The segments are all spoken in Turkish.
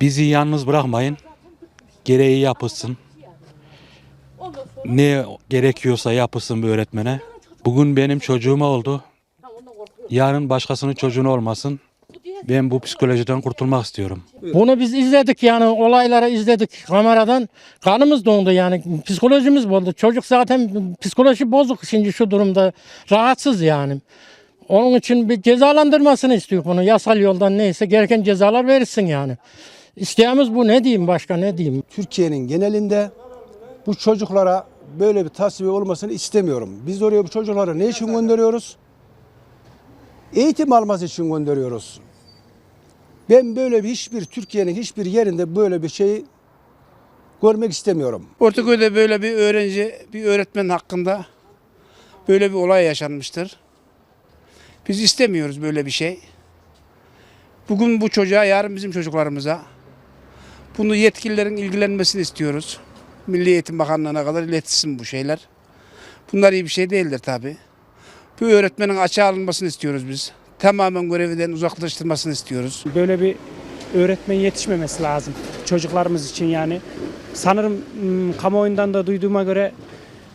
Bizi yalnız bırakmayın. Gereği yapılsın. Ne gerekiyorsa yapılsın bir öğretmene. Bugün benim çocuğuma oldu. Yarın başkasının çocuğuna olmasın. Ben bu psikolojiden kurtulmak istiyorum. Bunu biz izledik yani olayları izledik kameradan. Kanımız dondu yani psikolojimiz bozuldu. Çocuk zaten psikoloji bozuk şimdi şu durumda. Rahatsız yani. Onun için bir cezalandırmasını istiyor bunu. Yasal yoldan neyse gereken cezalar verirsin yani. İsteğimiz bu ne diyeyim başka ne diyeyim. Türkiye'nin genelinde bu çocuklara böyle bir tasfiye olmasını istemiyorum. Biz oraya bu çocukları ne için gönderiyoruz? Eğitim alması için gönderiyoruz. Ben böyle bir hiçbir Türkiye'nin hiçbir yerinde böyle bir şeyi görmek istemiyorum. Ortaköy'de böyle bir öğrenci, bir öğretmen hakkında böyle bir olay yaşanmıştır. Biz istemiyoruz böyle bir şey. Bugün bu çocuğa, yarın bizim çocuklarımıza. Bunu yetkililerin ilgilenmesini istiyoruz. Milli Eğitim Bakanlığı'na kadar iletişsin bu şeyler. Bunlar iyi bir şey değildir tabii. Bu öğretmenin açığa alınmasını istiyoruz biz. Tamamen görevinden uzaklaştırmasını istiyoruz. Böyle bir öğretmen yetişmemesi lazım çocuklarımız için yani. Sanırım m, kamuoyundan da duyduğuma göre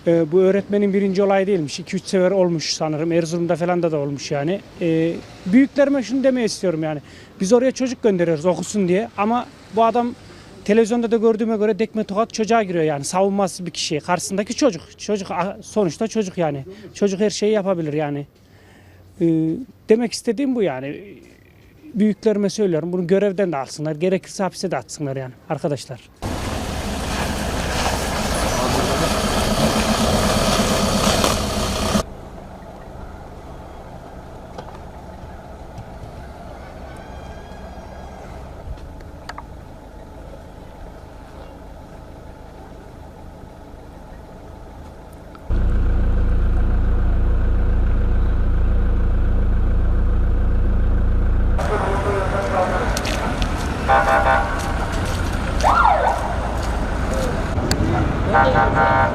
e, bu öğretmenin birinci olay değilmiş. 2-3 sefer olmuş sanırım. Erzurum'da falan da da olmuş yani. E, büyüklerime şunu demeye istiyorum yani. Biz oraya çocuk gönderiyoruz okusun diye ama bu adam Televizyonda da gördüğüme göre dekme tokat çocuğa giriyor yani savunmasız bir kişi. Karşısındaki çocuk. Çocuk sonuçta çocuk yani. Çocuk her şeyi yapabilir yani. Ee, demek istediğim bu yani. Büyüklerime söylüyorum bunu görevden de alsınlar. Gerekirse hapse de atsınlar yani arkadaşlar. 哈